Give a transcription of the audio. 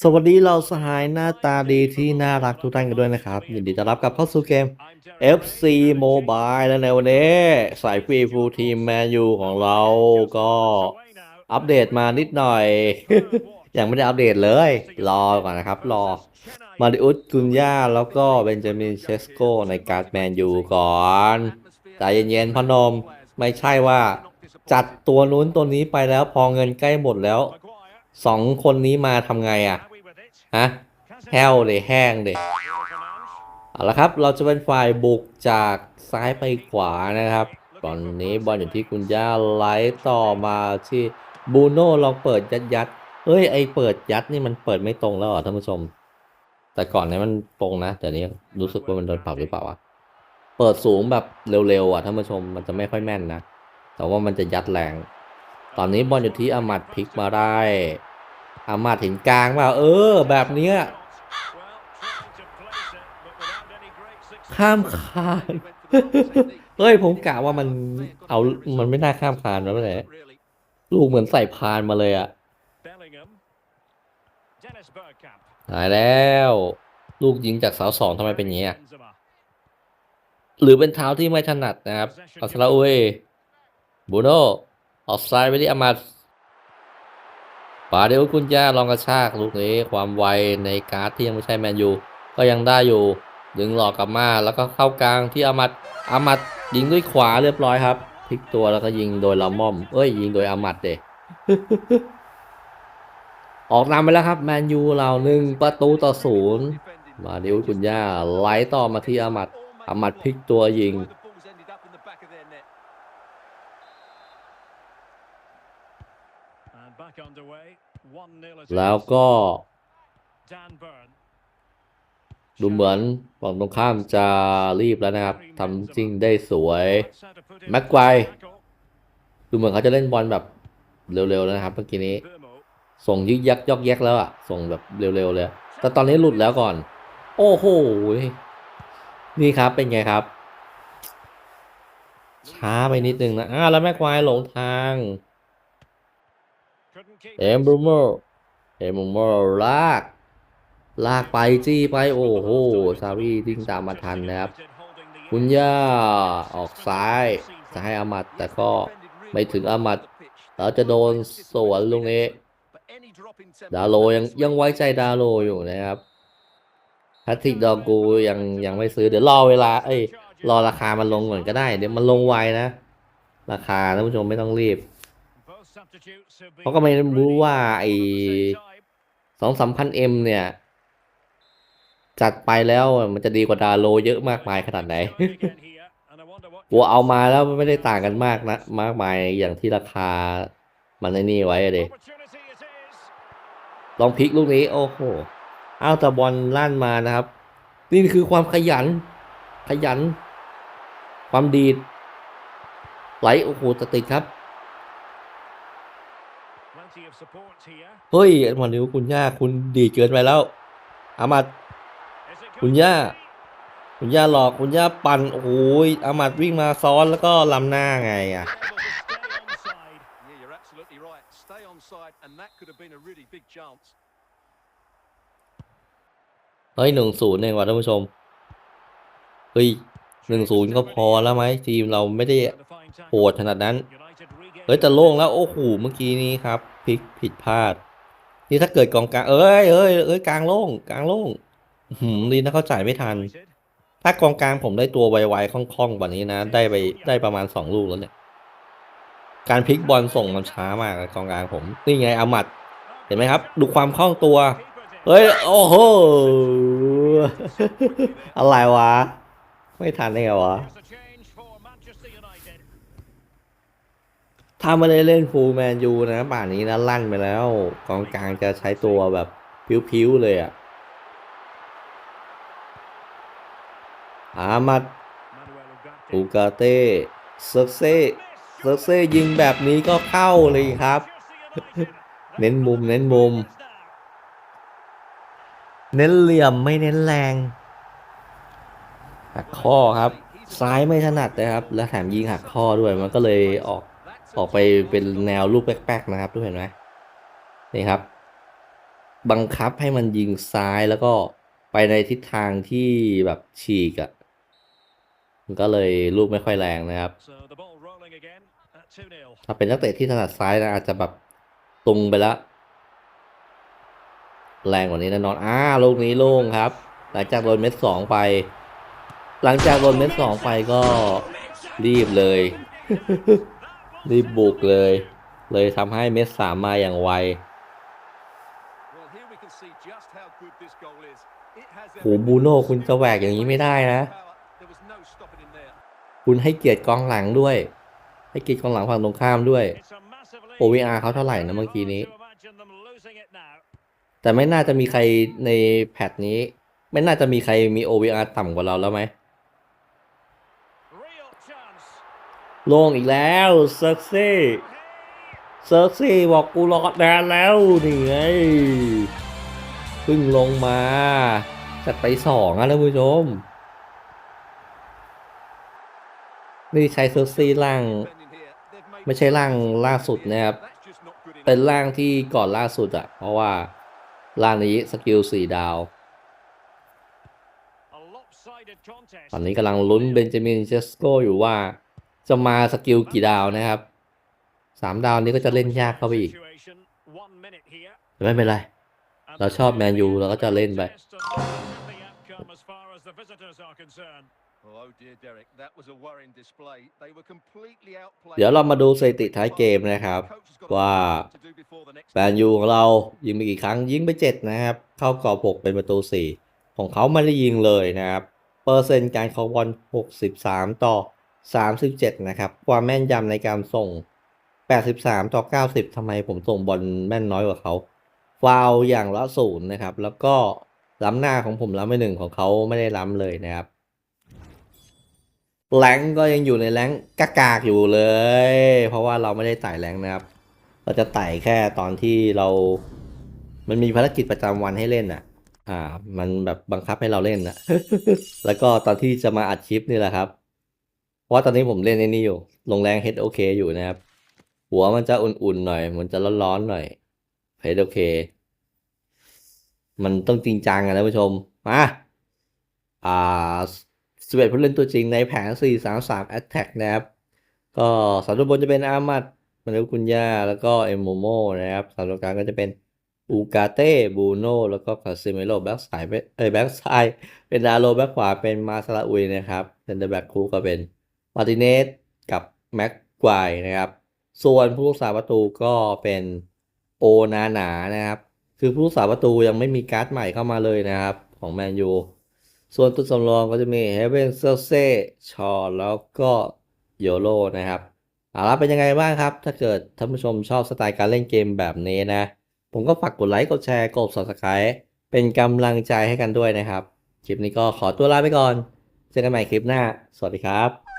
สวัสดีเราสหายหน้าตาดีที่น่ารักทุกท่านกันด้วยนะครับ ยินดีต้อนรับกลับเข้าสู่เกม FC Mobile แล้วในวันนี้ สายฟรีฟูลทีมแมนยูของเราก็อัปเดตมานิดหน่อย ยังไม่ได้อัปเดตเลย รอก่อนนะครับ รอ มาริอุสกุนย่าแล้วก็เบนจามินเชสโกในการ์ดแมนยูก่อนใจเย็นๆพนมไม่ใช่ว่า จัดตัวนู้นตัวนี้ไปแล้วพอเงินใกล้หมดแล้วสองคนนี้มาทำไงอะ ฮะแห้วเลยแห้งเลยเอาละครับ เราจะเป็นฝ่ายบุกจากซ้ายไปขวานะครับ ตอนนี้บอลอยู่ที่คุณย่าไลต่อมาที่บูโน่ลองเปิดยัดยัดเอ้ยไอเปิดยัดนี่มันเปิดไม่ตรงแล้วเหรอท่านผู้ชม แต่ก่อนนี้มันตรงนะแต่นี้รู้สึกว่ามันโดนปรับหรือเปล่าวะเปิดสูงแบบเร็วๆอะท่านผู้ชมมันจะไม่ค่อยแม่นนะแต่ว่ามันจะยัดแรง ตอนนี้บอลอยู่ที่อามัดพลิกมาได้ อามัดเห็นกลางเปล่า เออ แบบเนี้ยข้ามคานเฮ้ยผมกะว่ามันเอามันไม่น่าข้ามคานแล้วแหละลูกเหมือนใส่พานมาเลยอะตายแล้ว ลูกยิงจากเสาสองทำไมเป็นอย่างนี้อะหรือเป็นเท้าที่ไม่ถนัดนะครับอัสลาอุยบูโน่ออกซ้ายไปที่อามัด ปาเดลกุนยาลองกระชากลูกนี้ความไวในการ์ดที่ยังไม่ใช่แมนยูก็ยังได้อยู่ ดึงหลอกกลับมาแล้วก็เข้ากลางที่อามัดอามัดยิงด้วยขวาเรียบร้อยครับพลิกตัวแล้วก็ยิงโดยลาม่อม เอ้ย ยิงโดยอามัดเดออกนำไปแล้วครับแมนยูเราหนึ่งประตูต่อศูนย์มาดิวกุนย่าไหลต่อมาที่อามัดอามัดพลิกตัวยิง แล้วก็ ดูเหมือนฝั่งตรงข้ามจะรีบแล้วนะครับทำจริงได้สวยแม็กไกวดูเหมือนเขาจะเล่นบอลแบบเร็วๆแล้วนะครับเมื่อกี้นี้ ส่งยึกยักยอกแยกแล้วอะส่งแบบเร็วๆเลยแต่ตอนนี้หลุดแล้วก่อน โอ้โหนี่ครับเป็นไงครับ ช้าไปนิดนึงนะอ้าแล้วแม็กไกวหลงทาง เอมบรูโมเอมบรูโมลาก ลากไปจี้ไปโอ้โหซารีวิ่งตามมาทันนะครับ คุณย่าออกซ้ายจะให้อามัดแต่ก็ไม่ถึงอามัดแล้วจะโดนสวนลุงเอดาโลยังยังไว้ใจดาโลอยู่นะครับแพทริกดอกูยังยังไม่ซื้อเดี๋ยวรอเวลา เอ้ยรอราคามันลงก่อนก็ได้ เดี๋ยวมันลงไวนะ ราคาท่านผู้ชมไม่ต้องรีบ เขาก็ไม่รู้ว่าไอ้สองสามพันเอ็มเนี่ย จัดไปแล้วมันจะดีกว่าดาโลเยอะมากมายขนาดไหนกูเอามาแล้วไม่ได้ต่างกันมากนะ มากมายอย่างที่ราคามันในนี่ไว้อะเดลองพลิกลูกนี้ โอ้โหเอาต่บอลลั่นมานะครับ นี่คือความขยัน ขยัน ความดีดไหลโอ้โหจะติดครับ เฮ้ยมันนิ้วคุณย่าคุณดีดเกินไปแล้ว อามัดคุณย่า คุณย่าหลอกคุณย่าปั่นโอ้โหยอามัดวิ่งมาซ้อนแล้วก็ลำหน้าไงอะ Yeah, you're absolutely right. Stay on side, and that could have been a really big chance. เฮ้ยหนึ่งศูนย์เองว่ะท่านผู้ชม เฮ้ยหนึ่งศูนย์ก็พอแล้วไหมทีมเราไม่ได้โหดขนาดนั้น เฮ้ยแต่โล่งแล้ว โอ้โหเมื่อกี้นี้ครับ พลิกผิดพลาด นี่ถ้าเกิดกองกลางเอ้ยเอ้ยเอ้ยกลางโล่งกลางโล่งหืมดีนะเขาจ่ายไม่ทัน ถ้ากองกลางผมได้ตัวไวๆคล่องๆกว่านี้นะ ได้ไปได้ประมาณสองลูกแล้วเนี่ย การพลิกบอลส่งมันช้ามากกองกลางผม นี่ไงอามัด เห็นไหมครับ ดูความคล่องตัว เฮ้ย โอ้โห อะไรวะ ไม่ทันได้ไงวะ ถ้าไม่ได้เล่นฟูลแมนยูนะป่านนี้นะลั่นไปแล้ว กองกลางจะใช้ตัวแบบพิ้วๆเลยอะอามัดอูกาเต้เซอร์เซ่เซอร์เซ่ยิงแบบนี้ก็เข้าเลยครับ เน้นมุม เน้นมุม เน้นเหลี่ยมไม่เน้นแรงหักข้อครับ ซ้ายไม่ถนัดนะครับ และแถมยิงหักข้อด้วยมันก็เลยออก ออกไปเป็นแนวลูกแป๊กๆนะครับทุกเห็นไหมนี่ครับ บังคับให้มันยิงซ้ายแล้วก็ไปในทิศทางที่แบบฉีกอะ่ะมันก็เลยลูกไม่ค่อยแรงนะครับ So the ball rolling again at 2-0. ถ้าเป็นนักเตะที่ถนัดซ้ายนะอาจจะแบบตรงไปแล้วแรงกว่านี้แน่นอนอ้าลูกนี้โล่งครับ หลังจากโดนเม็ดสองไป หลังจากโดนเม็ดสองไปก็รีบเลย รีบบุกเลย เลยทำให้เม็ดสามมาอย่างไว Well, here we can see just how good this goal is. It has โหบูโน่คุณจะแหวกอย่างนี้ไม่ได้นะ There was no stopping him there. คุณให้เกียรติกองหลังด้วย ให้เกียรติกองหลังฝั่งตรงข้ามด้วย It's a massive lead. OVR เขาเท่าไหร่นะเมื่อกี้นี้ Hard to imagine them losing it now. แต่ไม่น่าจะมีใครในแพทนี้ ไม่น่าจะมีใครมี OVR ต่ำกว่าเราแล้วไหม โล่งอีกแล้วเซอร์ซี่เซอร์ซี่บอกกูรอดนานแล้วนี่ไงเพิ่งลงมา จัดไปสองอะท่านผู้ชม นี่ใช้เซอร์ซี่ล่าง ไม่ใช่ร่างล่าสุดนะครับ เป็นร่างที่ก่อนล่าสุดอะเพราะว่าร่างนี้สกิลสี่ดาว ตอนนี้กำลังลุ้นเบนจามินเชสโกอยู่ว่า จะมาสกิลกี่ดาวนะครับสามดาวนี้ก็จะเล่นยากเข้าไปอีก Situation. One minute here. แต่ไม่เป็นไร And เราชอบแมนยูเราก็จะเล่นไป test and not the outcome as far as the visitors are concerned. Oh dear, Derek, that was a worrying display. They were completely outplayed. เดี๋ยวเรามาดูสถิติท้ายเกมนะครับ Coach has got a ว่า lot to do before the next แมนยูของเรายิงไปกี่ครั้งยิงไปเจ็ดนะครับ เข้ากรอบหกเป็นประตูสี่ของเขาไม่ได้ยิงเลยนะครับ เปอร์เซ็นต์การครองบอล63 ต่อ 37 นะครับ ความแม่นยำในการส่ง 83 ต่อ 90 ทำไมผมส่งบอลแม่นน้อยกว่าเขาฟาวอย่างละศูนย์นะครับ แล้วก็ล้ำหน้าของผมล้ำไปหนึ่งของเขาไม่ได้ล้ำเลยนะครับแรงก็ยังอยู่ในแรงกากากๆอยู่เลย เพราะว่าเราไม่ได้ไต่แรงนะครับ เราจะไต่แค่ตอนที่เรา มันมีภารกิจประจำวันให้เล่นอะ อ่า มันแบบบังคับให้เราเล่นอะ แล้วก็ตอนที่จะมาอัดคลิปนี่แหละครับ ราะว่าตอนนี้ผมเล่นในนี่อยู่ ลงแรง H โอเคอยู่นะครับ หัวมันจะอุ่นๆหน่อย มันจะร้อนๆหน่อย H โอเค มันต้องจริงจังอะนะผู้ชม มา อ่าสเวตผู้เล่นตัวจริงในแผน4-3-3 Attack นะครับ ก็สามตัวบนจะเป็นอามัดมาเลกุนยาแล้วก็เอมโมโมนะครับสามตัวกลางก็จะเป็นอูกาเต้บูโนแล้วก็คาซิเมโลแบ็กซ้ายเป็นเอ้ยแบ็กซ้ายเป็นดาโลแบ็กขวาเป็นมาซาลาอุยนะครับเซนเตอร์แบ็กคู่ก็เป็น มาติเนสกับแม็กไกวนะครับ ส่วนผู้รักษาประตูก็เป็นโอนาหนานะครับ คือผู้รักษาประตูยังไม่มีการ์ดใหม่เข้ามาเลยนะครับ ของแมนยูส่วนตัวสำรองก็จะมีเฮเวนเซลเซ่ชอแล้วก็โยโ o นะครับเอาละเป็นยังไงบ้างครับ ถ้าเกิดท่านผู้ชมชอบสไตล์การเล่นเกมแบบนี้นะ ผมก็ฝากกดไลค์กดแชร์กด subscribe เป็นกำลังใจให้กันด้วยนะครับ คลิปนี้ก็ขอตัวลาไปก่อน เจอกันใหม่คลิปหน้า สวัสดีครับ